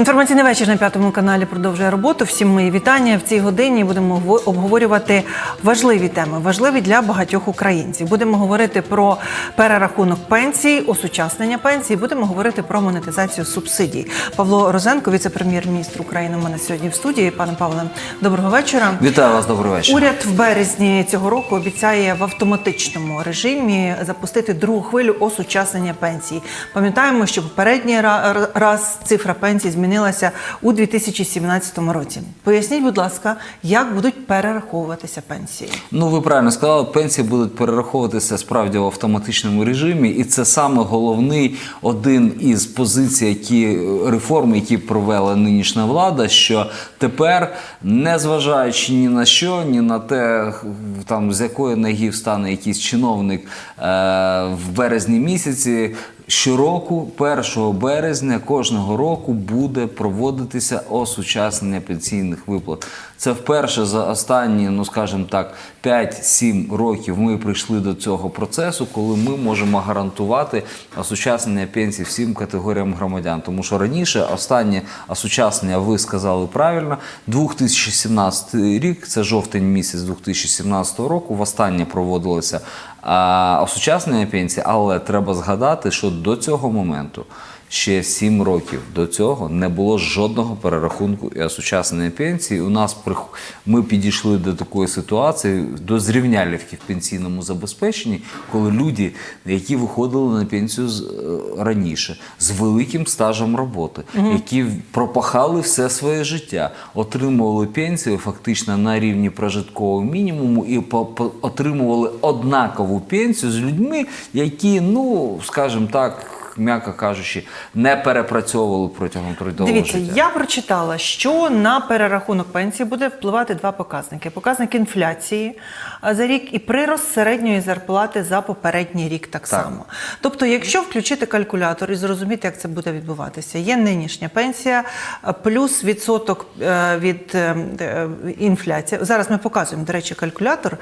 Інформаційний вечір на п'ятому каналі продовжує роботу. Всім мої вітання. В цій годині будемо обговорювати важливі теми, важливі для багатьох українців. Будемо говорити про перерахунок пенсій, осучаснення пенсій. Будемо говорити про монетизацію субсидій. Павло Розенко, віце-прем'єр-міністр України, у мене сьогодні в студії. Пане Павле, доброго вечора. Вітаю вас, добрий вечір. Уряд в березні цього року обіцяє в автоматичному режимі запустити другу хвилю осучаснення пенсій. Пам'ятаємо, що попередній ра- раз цифра пенсій змінилася у 2017 році. Поясніть, будь ласка, як будуть перераховуватися пенсії? Ну ви правильно сказали, пенсії будуть перераховуватися справді в автоматичному режимі, і це саме головний один із позицій, які реформи, які провела нинішня влада. Що тепер, незважаючи ні на що, ні на те, там з якої ноги встане якийсь чиновник е, в березні місяці. Щороку, 1 березня кожного року буде проводитися осучаснення пенсійних виплат. Це вперше за останні, ну скажімо так, 5-7 років ми прийшли до цього процесу, коли ми можемо гарантувати осучаснення пенсій всім категоріям громадян. Тому що раніше останнє осучаснення, ви сказали правильно, 2017 рік, це жовтень місяць 2017 року, востаннє проводилося а, осучаснення пенсії, але треба згадати, що до цього моменту. Ще 7 років до цього не було жодного перерахунку і осучаснення пенсії. У нас ми підійшли до такої ситуації, до зрівнялівки в пенсійному забезпеченні, коли люди, які виходили на пенсію е, раніше, з великим стажем роботи, які пропахали все своє життя, отримували пенсію фактично на рівні прожиткового мінімуму і отримували однакову пенсію з людьми, які, ну скажімо так м'яко кажучи, не перепрацьовували протягом трудового Дивіться, життя. я прочитала, що на перерахунок пенсії буде впливати два показники: показник інфляції за рік і прирост середньої зарплати за попередній рік так, само. Тобто, якщо включити калькулятор і зрозуміти, як це буде відбуватися, є нинішня пенсія плюс відсоток е, від е, е, інфляції. Зараз ми показуємо, до речі, калькулятор,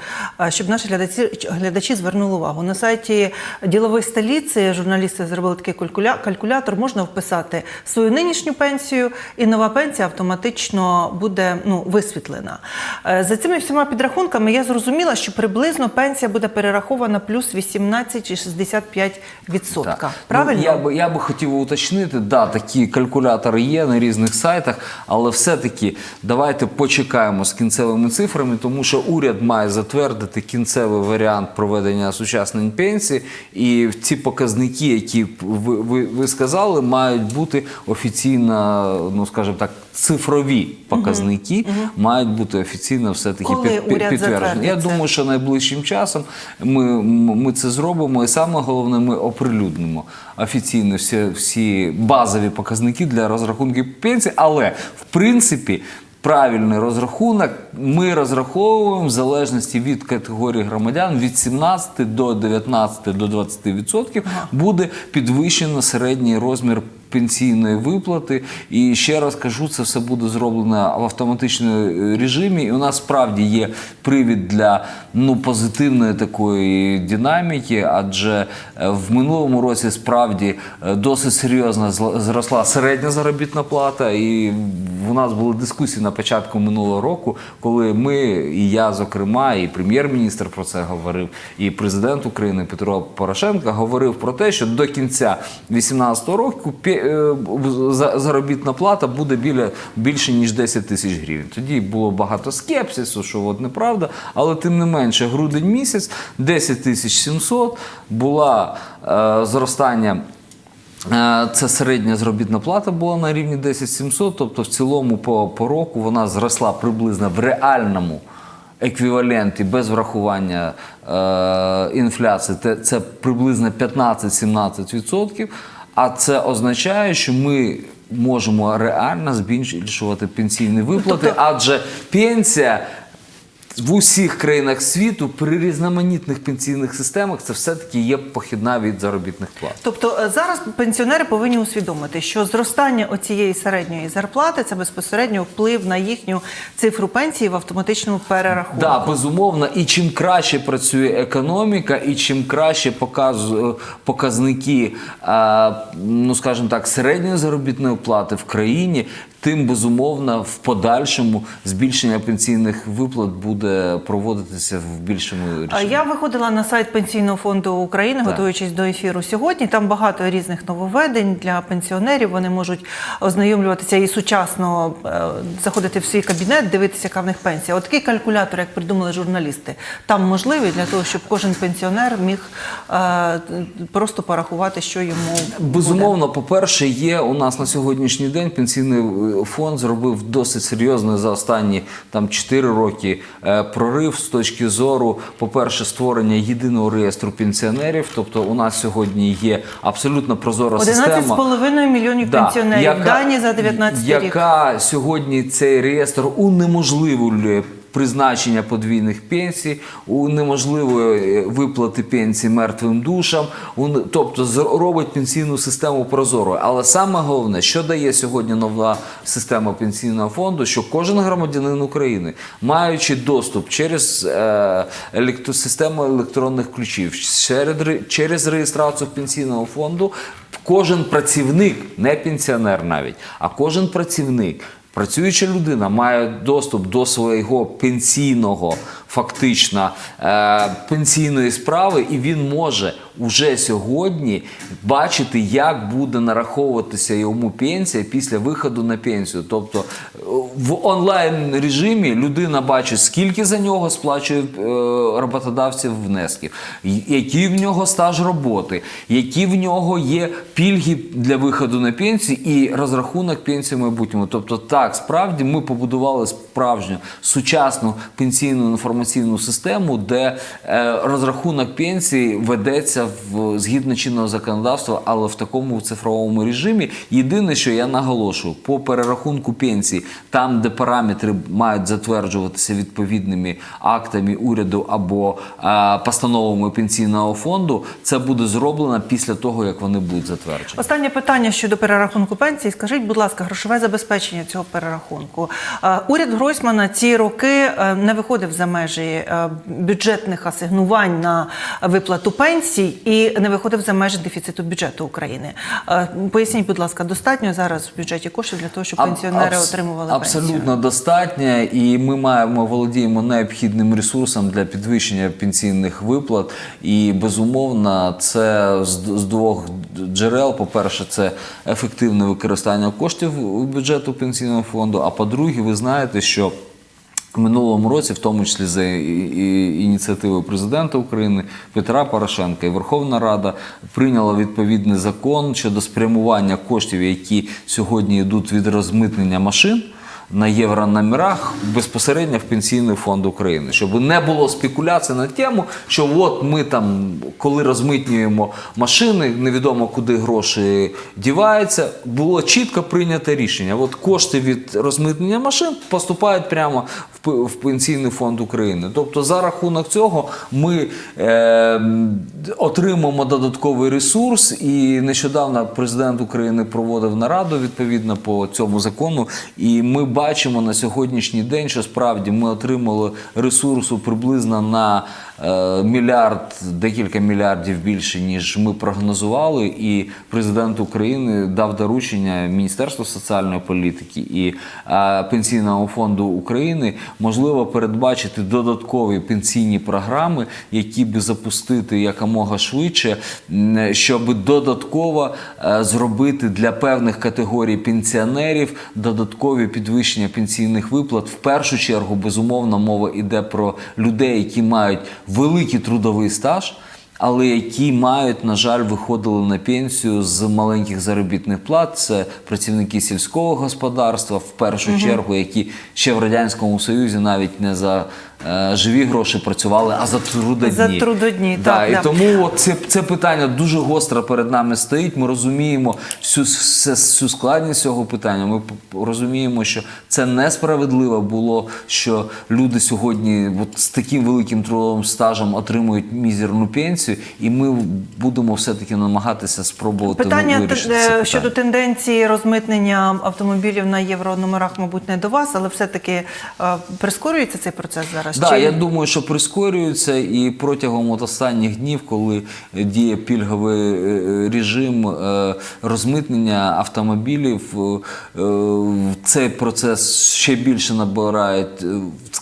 щоб наші глядачі, глядачі звернули увагу. На сайті ділової столиці журналісти зробили такий калькуля- калькулятор. Можна вписати свою нинішню пенсію, і нова пенсія автоматично буде ну, висвітлена. Е, За цими всіма підрахунками я зрозуміла, що приблизно пенсія буде перерахована плюс 18,65%. Так. Правильно? Ну, я, би, я би хотів уточнити, да, такі калькулятори є на різних сайтах, але все-таки давайте почекаємо з кінцевими цифрами, тому що уряд має затвердити кінцевий варіант проведення сучасних пенсій, і ці показники, які ви, ви, ви сказали, мають бути офіційно, ну скажімо так, цифрові показники мають бути офіційно все-таки Коли під, під, підтверджені. Я думаю, що найближчим часом ми, ми це зробимо, і саме головне, ми оприлюднимо офіційно всі, всі базові показники для розрахунків пенсії. Але в принципі. Правильний розрахунок ми розраховуємо в залежності від категорії громадян від 17 до 19 до 20 відсотків буде підвищено середній розмір пенсійної виплати. І ще раз кажу, це все буде зроблено в автоматичному режимі. І у нас справді є привід для ну позитивної такої динаміки, адже е, в минулому році справді е, досить серйозно зросла середня заробітна плата, і в нас були дискусії на початку минулого року, коли ми, і я, зокрема, і прем'єр-міністр про це говорив, і президент України Петро Порошенко говорив про те, що до кінця 2018 року е, заробітна плата буде біля більше ніж 10 тисяч гривень. Тоді було багато скепсису, що от неправда, але тим не менше, грудень місяць 10 тисяч 700 була е, зростання. Е, Це середня заробітна плата була на рівні 10 700, тобто в цілому по, по року вона зросла приблизно в реальному еквіваленті без врахування е, інфляції. Це, це приблизно 15-17%. А це означає, що ми можемо реально збільшувати пенсійні виплати, адже пенсія в усіх країнах світу при різноманітних пенсійних системах це все-таки є похідна від заробітних плат. Тобто е, зараз пенсіонери повинні усвідомити, що зростання оцієї середньої зарплати це безпосередньо вплив на їхню цифру пенсії в автоматичному перерахунку. Да, безумовно. І чим краще працює економіка, і чим краще показ- показники, а, ну скажімо так, середньої заробітної плати в країні, тим безумовно в подальшому збільшення пенсійних виплат буде проводитися в більшому режимі. Я виходила на сайт Пенсійного фонду України, готуючись до ефіру сьогодні. Там багато різних нововведень для пенсіонерів. Вони можуть ознайомлюватися і сучасно е, заходити в свій кабінет, дивитися, яка в них пенсія. От такий калькулятор, як придумали журналісти, там можливий для того, щоб кожен пенсіонер міг е, просто порахувати, що йому буде. Безумовно, по-перше, є у нас на сьогоднішній день пенсійний е, фонд зробив досить серйозний за останні там 4 роки прорив з точки зору, по-перше, створення єдиного реєстру пенсіонерів. Тобто, у нас сьогодні є абсолютно прозора система. 11,5 мільйонів Да, пенсіонерів. Дані за 19 рік. яка сьогодні цей реєстр унеможливлює призначення подвійних пенсій, унеможливує виплати пенсій мертвим душам, тобто робить пенсійну систему прозорою. Але саме головне, що дає сьогодні нова система пенсійного фонду, що кожен громадянин України, маючи доступ через е, електро- систему електронних ключів, через реєстрацію пенсійного фонду, кожен працівник, не пенсіонер навіть, а кожен працівник. Працююча людина має доступ до свого пенсійного, фактично е, пенсійної справи, і він може уже сьогодні бачити, як буде нараховуватися йому пенсія після виходу на пенсію. Тобто е, в онлайн режимі людина бачить, скільки за нього сплачує е, роботодавців внесків, який в нього стаж роботи, які в нього є пільги для виходу на пенсію і розрахунок пенсії в майбутньому. Тобто, так, справді ми побудували справжню сучасну пенсійну інформаційну систему, де е, розрахунок пенсії ведеться в згідно чинного законодавства, але в такому цифровому режимі. Єдине, що я наголошую, по перерахунку пенсії, там, де параметри мають затверджуватися відповідними актами уряду або е, постановами пенсійного фонду, це буде зроблено після того, як вони будуть затверджені. Останнє питання щодо перерахунку пенсії. Скажіть, будь ласка, грошове забезпечення цього перерахунку. Е, Уряд Гройсмана ці роки не виходив за межі е, бюджетних асигнувань на виплату пенсій і не виходив за межі дефіциту бюджету України. Е, Поясніть, будь ласка, достатньо зараз в бюджеті коштів для того, щоб пенсіонери Аб- абс- отримували абсолютно пенсію? достатньо, і ми маємо володіємо необхідним ресурсом для підвищення пенсійних виплат. І безумовно, це з, з двох джерел. По-перше, це ефективне використання коштів у бюджету пенсійного фонду. А по-друге, ви знаєте, що минулому році, в тому числі за ініціативою президента України Петра Порошенка і Верховна Рада прийняла відповідний закон щодо спрямування коштів, які сьогодні йдуть від розмитнення машин. На єврономерах безпосередньо в пенсійний фонд України, щоб не було спекуляцій на тему, що от ми там, коли розмитнюємо машини, невідомо куди гроші діваються, було чітко прийнято рішення. От кошти від розмитнення машин поступають прямо в пенсійний фонд України. Тобто, за рахунок цього ми е, отримаємо додатковий ресурс. І нещодавно президент України проводив нараду відповідно по цьому закону. І ми бачимо на сьогоднішній день, що справді ми отримали ресурсу приблизно на мільярд, декілька мільярдів більше, ніж ми прогнозували. І президент України дав доручення Міністерству соціальної політики і е, Пенсійному фонду України можливо передбачити додаткові пенсійні програми, які би запустити якомога швидше, щоб додатково е, зробити для певних категорій пенсіонерів додаткові підвищення пенсійних виплат. В першу чергу, безумовно, мова йде про людей, які мають великий трудовий стаж. Але які мають, на жаль, виходили на пенсію з маленьких заробітних плат. Це працівники сільського господарства, в першу чергу, які ще в радянському союзі навіть не за е, живі гроші працювали, а за трудодні. За трудодні, да, так, і да. тому от це, це питання дуже гостро перед нами стоїть. Ми розуміємо всю, всю, всю складність цього питання. Ми розуміємо, що це несправедливо було, що люди сьогодні от, з таким великим трудовим стажем отримують мізерну пенсію, і ми будемо все-таки намагатися спробувати Питання вирішити це питання. щодо тенденції розмитнення автомобілів на єврономерах, мабуть, не до вас, але все-таки е, прискорюється цей процес зараз? Да, Чи- я думаю, що прискорюється і протягом от останніх днів, коли діє пільговий е, режим е, розмитнення автомобілів, е, е, цей процес ще більше набирає,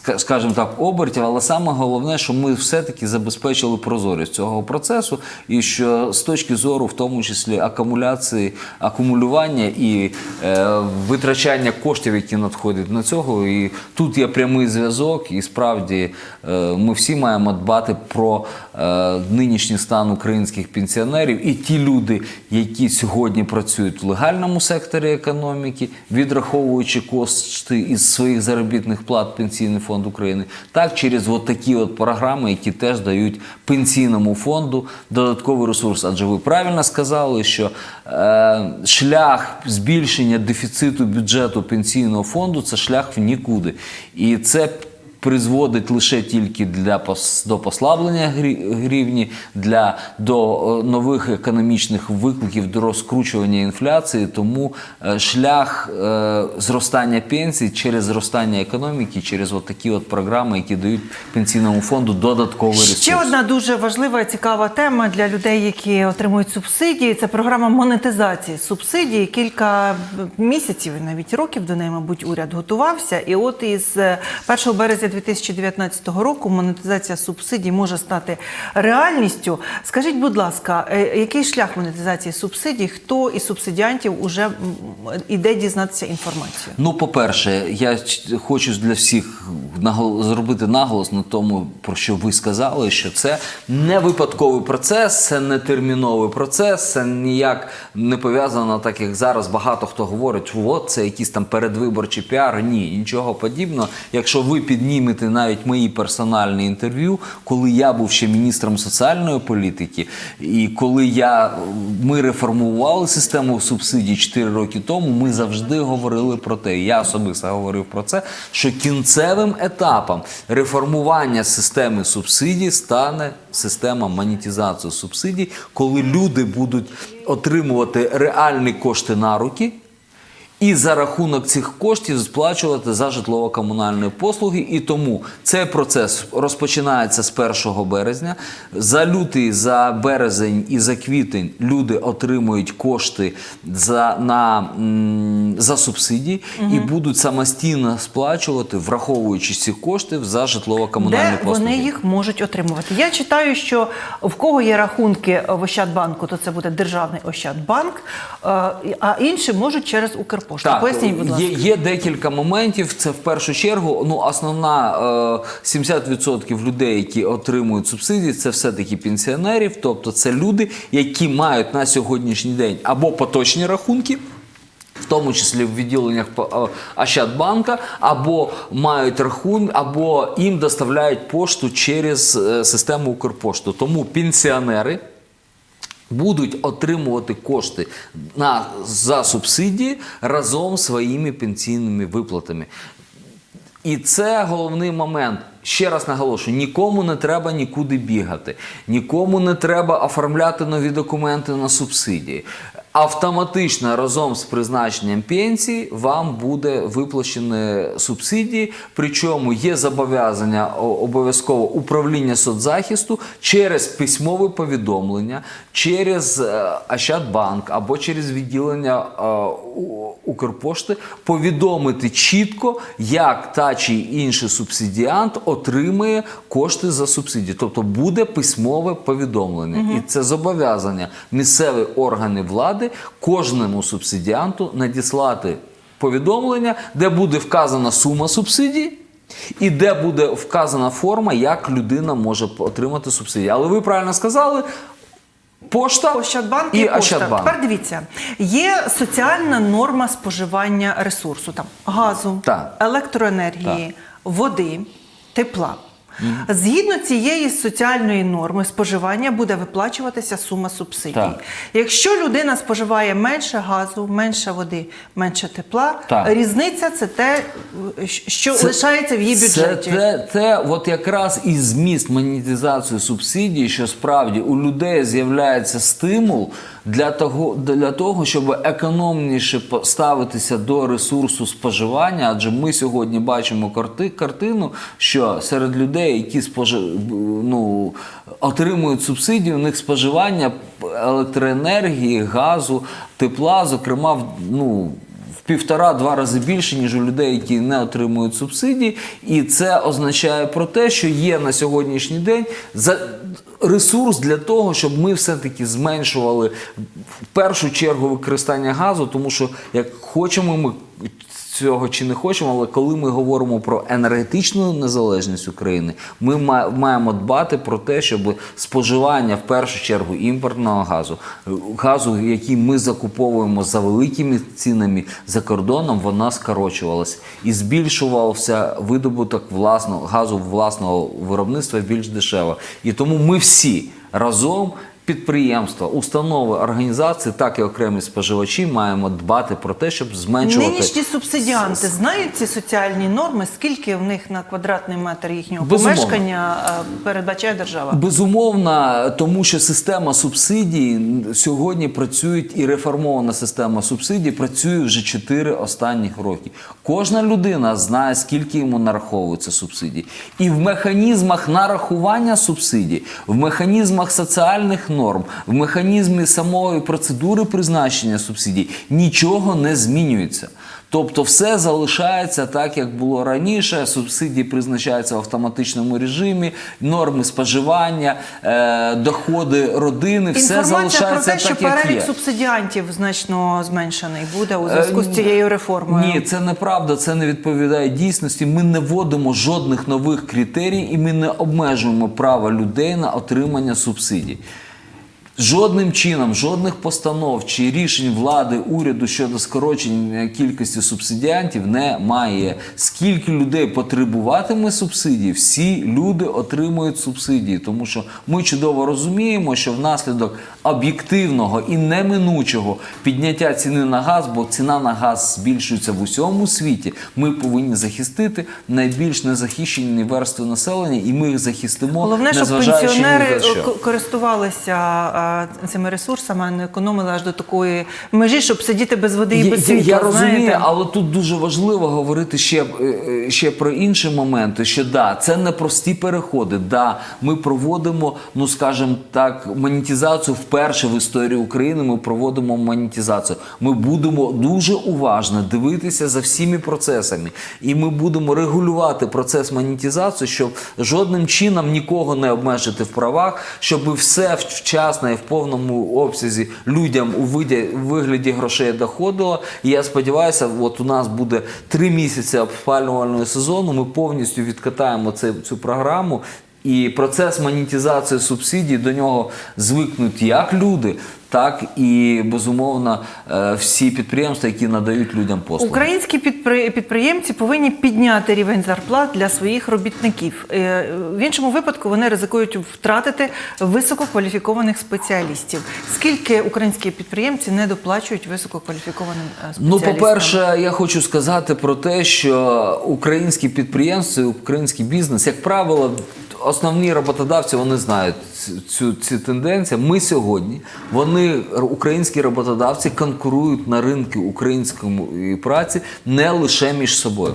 е, скажімо так, обертів. Але саме головне, що ми все-таки забезпечили прозорість цього процесу, і що з точки зору, в тому числі акумуляції, акумулювання і е, витрачання коштів, які надходять на цього. І тут є прямий зв'язок, і справді е, ми всі маємо дбати про е, нинішній стан українських пенсіонерів і ті люди, які сьогодні працюють в легальному секторі економіки, відраховуючи кошти із своїх заробітних плат Пенсійний фонд України, так через от такі от програми, які теж дають пенсійному фонду додатковий ресурс. Адже ви правильно сказали, що е, шлях збільшення дефіциту бюджету пенсійного фонду це шлях в нікуди. І це призводить лише тільки для пос- до послаблення грі- гривні, для до е, нових економічних викликів, до розкручування інфляції. Тому е, шлях е, зростання пенсій через зростання економіки, через от такі от програми, які дають пенсійному фонду додатковий ресурс. Ще одна дуже важлива і цікава тема для людей, які отримують субсидії. Це програма монетизації субсидій. Кілька місяців, навіть років до неї, мабуть, уряд готувався. І от із е, 1 березня 2019 року монетизація субсидій може стати реальністю. Скажіть, будь ласка, е, який шлях монетизації субсидій? Хто із субсидіантів уже іде дізнатися інформацію? Ну, по-перше, я хочу для всіх зробити наголос на тому, про що ви сказали, що це не випадковий процес, це не терміновий процес, це ніяк не пов'язано, так як зараз багато хто говорить, от це якийсь там передвиборчий піар. Ні, нічого подібного. Якщо ви піднімете навіть мої персональні інтерв'ю, коли я був ще міністром соціальної політики, і коли я ми реформували систему субсидій 4 роки тому, ми завжди говорили про те. Я особисто говорив про це, що кінцевим етапом реформування системи субсидій стане система монетизації субсидій, коли люди будуть отримувати реальні кошти на руки. І за рахунок цих коштів сплачувати за житлово-комунальні послуги. І тому цей процес розпочинається з 1 березня. За лютий, за березень і за квітень люди отримують кошти за, на, за субсидії і будуть самостійно сплачувати, враховуючи ці кошти за житлово-комунальні Де послуги. вони їх можуть отримувати? Я читаю, що в кого є рахунки в Ощадбанку, то це буде державний Ощадбанк, е, а інші можуть через Укрпошту. Поясніть, будь ласка. Є, є декілька моментів. Це в першу чергу. Ну, основна е, 70% людей, які отримують субсидії, це все-таки пенсіонерів. Тобто це люди, які мають на сьогоднішній день або поточні рахунки. В тому числі в відділеннях е, Ощадбанка, або мають рахунок, або їм доставляють пошту через е, систему Укрпошту. Тому пенсіонери будуть отримувати кошти на, за субсидії разом з своїми пенсійними виплатами. І це головний момент. Ще раз наголошую: нікому не треба нікуди бігати, нікому не треба оформляти нові документи на субсидії. Автоматично разом з призначенням пенсії вам буде виплачені субсидії. Причому є зобов'язання обов'язково управління соцзахисту через письмове повідомлення, через е, Ощадбанк або через відділення е, Укрпошти повідомити чітко, як та чи інший субсидіант отримує кошти за субсидії. Тобто буде письмове повідомлення, і це зобов'язання місцеві органи влади кожному субсидіанту надіслати повідомлення, де буде вказана сума субсидій. І де буде вказана форма, як людина може отримати субсидії. Але ви правильно сказали, пошта Ощадбанк і і, пошта. Ощадбанк. Тепер дивіться, є соціальна норма споживання ресурсу там газу, Так. електроенергії, води, тепла. Згідно цієї соціальної норми споживання буде виплачуватися сума субсидій. Так. Якщо людина споживає менше газу, менше води, менше тепла, Так. різниця це те, що Це- лишається в її бюджеті. Це, це, це от якраз і зміст монетизації субсидій, що справді у людей з'являється стимул для того, для того, щоб економніше поставитися до ресурсу споживання. Адже ми сьогодні бачимо карти, картину, що серед людей, які спожи, ну, отримують субсидії, у них споживання електроенергії, газу, тепла, зокрема, в- ну, в півтора-два рази більше, ніж у людей, які не отримують субсидії. І це означає про те, що є на сьогоднішній день за ресурс для того, щоб ми все-таки зменшували в першу чергу використання газу, тому що як хочемо ми. Цього чи не хочемо, але коли ми говоримо про енергетичну незалежність України, ми маємо дбати про те, щоб споживання в першу чергу імпортного газу, газу, який ми закуповуємо за великими цінами за кордоном, вона скорочувалася і збільшувався видобуток власного газу власного виробництва більш дешево. І тому ми всі разом. Підприємства, установи, організації, так і окремі споживачі маємо дбати про те, щоб зменшувати Нинішні субсидіанти знають ці соціальні норми, скільки в них на квадратний метр їхнього Безумовно. помешкання е, передбачає держава? Безумовно, тому що система субсидій сьогодні працюють і реформована система субсидій працює вже 4 останніх роки. Кожна людина знає, скільки йому нараховується субсидій. І в механізмах нарахування субсидій, в механізмах соціальних норм, в механізмі самої процедури призначення субсидій нічого не змінюється. Тобто все залишається так, як було раніше. Субсидії призначаються в автоматичному режимі, норми споживання, е, доходи родини, все Інформація про залишається те, що як перелік є. субсидіантів значно зменшений буде у зв'язку з Е, цією реформою. Ні, це неправда, це не відповідає дійсності. Ми не вводимо жодних нових критерій і ми не обмежуємо права людей на отримання субсидій. Жодним чином, жодних постанов чи рішень влади уряду щодо скорочення кількості субсидіантів немає. Скільки людей потребуватиме субсидій, всі люди отримують субсидії, тому що ми чудово розуміємо, що внаслідок об'єктивного і неминучого підняття ціни на газ, бо ціна на газ збільшується в усьому світі. Ми повинні захистити найбільш незахищені верстви населення, і ми їх захистимо, Головне, щоб пенсіонери що. е, користувалися е, цими ресурсами, а не економили аж до такої межі, щоб сидіти без води і без світла. я розумію, але тут дуже важливо говорити ще, е, е, ще про інші моменти. Що да, це не прості переходи. Да, ми проводимо, ну скажімо так, монетизацію вперше в історії України. Ми проводимо монетизацію. Ми будемо дуже уважно дивитися за всіми процесами, і ми будемо регулювати процес монетизації, щоб жодним чином нікого не обмежити в правах, щоб все вчасно і в повному обсязі людям у вигляді грошей доходило. І я сподіваюся, от у нас буде три місяці обпалювального сезону. Ми повністю відкатаємо це, цю програму. І процес монетизації субсидій до нього звикнуть як люди, так і безумовно е, всі підприємства, які надають людям послуги. Українські підпри- підприємці повинні підняти рівень зарплат для своїх робітників. Е, В іншому випадку вони ризикують втратити висококваліфікованих спеціалістів. Скільки українські підприємці не доплачують висококваліфікованим е, Ну, по-перше, я хочу сказати про те, що українські підприємці, український бізнес, як правило, основні роботодавці вони знають цю, цю тенденцію. Ми сьогодні, вони, українські роботодавці, конкурують на ринку української праці не лише між собою.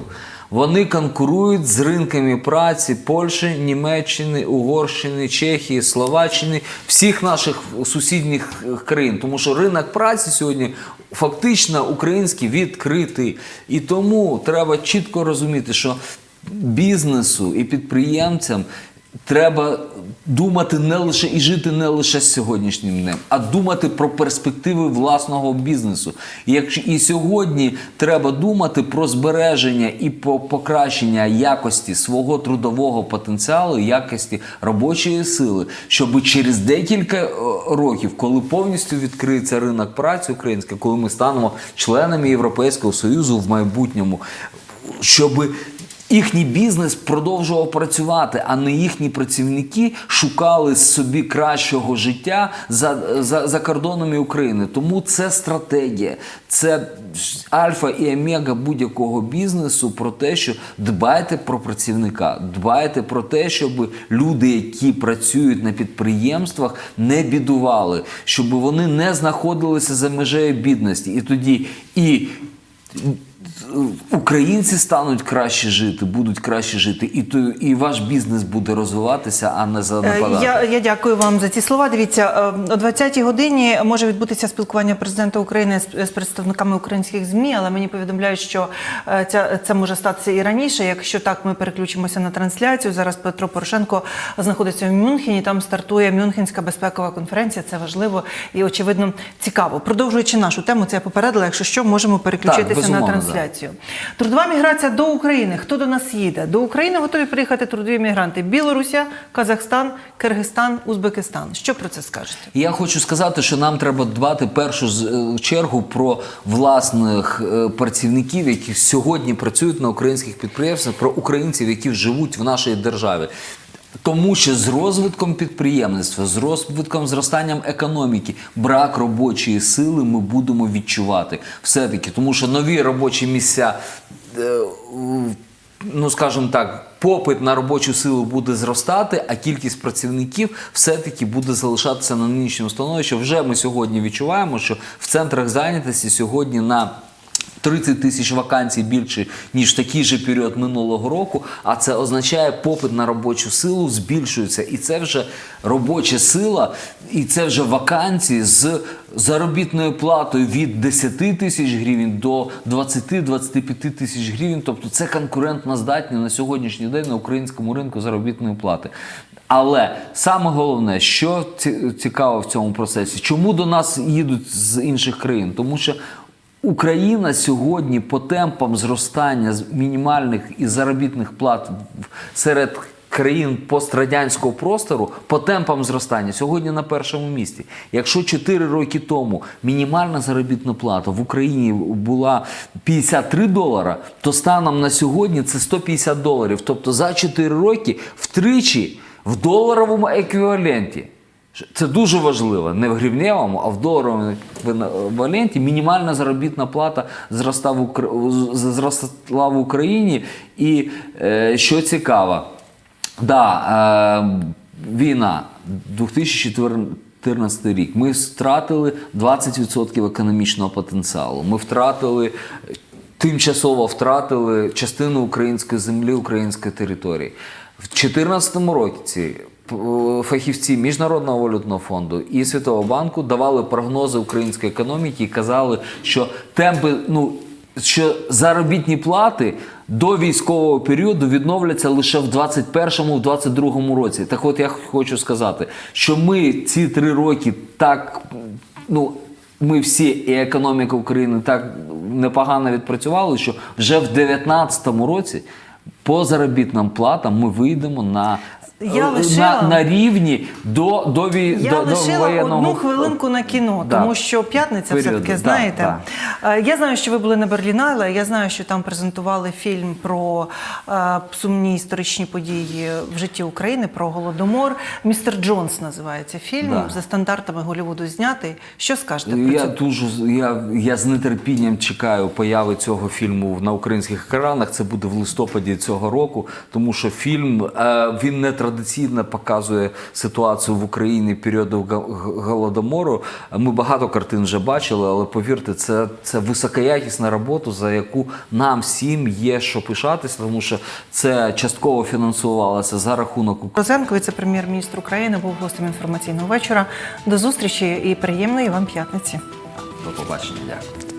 Вони конкурують з ринками праці Польщі, Німеччини, Угорщини, Чехії, Словаччини, всіх наших сусідніх країн. Тому що ринок праці сьогодні фактично український відкритий. І тому треба чітко розуміти, що бізнесу і підприємцям треба думати не лише і жити не лише сьогоднішнім днем, а думати про перспективи власного бізнесу. Якщо і сьогодні треба думати про збереження і по покращення якості свого трудового потенціалу, якості робочої сили, щоб через декілька е, років, коли повністю відкриється ринок праці український, коли ми станемо членами Європейського союзу в майбутньому, щоб їхній бізнес продовжував працювати, а не їхні працівники шукали собі кращого життя за, за, за кордонами України. Тому це стратегія, це альфа і омега будь-якого бізнесу про те, що дбайте про працівника, дбайте про те, щоб люди, які працюють на підприємствах, не бідували, щоб вони не знаходилися за межею бідності. І тоді і українці стануть краще жити, будуть краще жити, і то і ваш бізнес буде розвиватися, а не занепадати. Я, я дякую вам за ці слова. Дивіться, е, о 20-й годині може відбутися спілкування президента України з, з представниками українських ЗМІ, але мені повідомляють, що е, ця, це може статися і раніше. Якщо так, ми переключимося на трансляцію. Зараз Петро Порошенко знаходиться в Мюнхені. Там стартує Мюнхенська безпекова конференція. Це важливо і очевидно цікаво. Продовжуючи нашу тему, це я попередила. Якщо що, можемо переключитися на безумовно, трансляцію. Трудова міграція до України. Хто до нас їде? До України готові приїхати трудові мігранти: Білорусія, Казахстан, Киргизстан, Узбекистан. Що про це скажете? Я хочу сказати, що нам треба дбати першу е, чергу про власних е, працівників, які сьогодні працюють на українських підприємствах, про українців, які живуть в нашій державі. Тому що з розвитком підприємництва, з розвитком зростанням економіки, брак робочої сили ми будемо відчувати все-таки, тому що нові робочі місця. е, ну скажімо так, попит на робочу силу буде зростати, а кількість працівників все-таки буде залишатися на нинішньому становищі. Вже ми сьогодні відчуваємо, що в центрах зайнятості сьогодні на 30 тисяч вакансій більше, ніж такий же період минулого року. А це означає, попит на робочу силу збільшується. І це вже робоча сила, і це вже вакансії з заробітною платою від 10 тисяч гривень до 20-25 тисяч гривень. Тобто це конкурентно здатні на сьогоднішній день на українському ринку заробітної плати. Але саме головне, що цікаво в цьому процесі, чому до нас їдуть з інших країн? Тому що Україна сьогодні по темпам зростання мінімальних і заробітних плат серед країн пострадянського простору по темпам зростання сьогодні на першому місці. Якщо 4 роки тому мінімальна заробітна плата в Україні була 53 долара, то станом на сьогодні це 150 доларів. Тобто за 4 роки втричі в доларовому еквіваленті. Це дуже важливо, не в гривневому, а в доларовому еквіваленті. Мінімальна заробітна плата зросла в, Україні. І е, що цікаво, да, е, війна 2014 рік. Ми втратили 20% економічного потенціалу. Ми втратили. Тимчасово втратили частину української землі, української території. В 2014 році фахівці Міжнародного валютного фонду і Світового банку давали прогнози української економіки і казали, що темпи, ну що заробітні плати до військового періоду відновляться лише в 21-22 році. Так от я хочу сказати, що ми ці три роки так ну. Ми всі і економіка України так непогано відпрацювали, що вже в 2019 році по заробітним платам ми вийдемо на, Я на, лишила- на рівні до, до, вій- Я до, до воєнного одну хвилинку на кіно, Да. тому що п'ятниця все-таки, да, знаєте. Е, Я знаю, що ви були на Берлінале, я знаю, що там презентували фільм про е, сумні історичні події в житті України, про Голодомор. Містер Джонс називається фільм, Да. за стандартами Голлівуду знятий. Що скажете про Я дуже я, я з нетерпінням чекаю появи цього фільму на українських екранах. Це буде в листопаді цього року, тому що фільм е, він не традиційно показує ситуацію в Україні періоду голодомору. Ми багато картин вже бачили, але повірте, це, це високоякісна робота, за яку нам всім є що пишатися, тому що це частково фінансувалося за рахунок Розенко, віце-прем'єр-міністр України, був гостем інформаційного вечора. До зустрічі і приємної вам п'ятниці. До побачення. Дякую.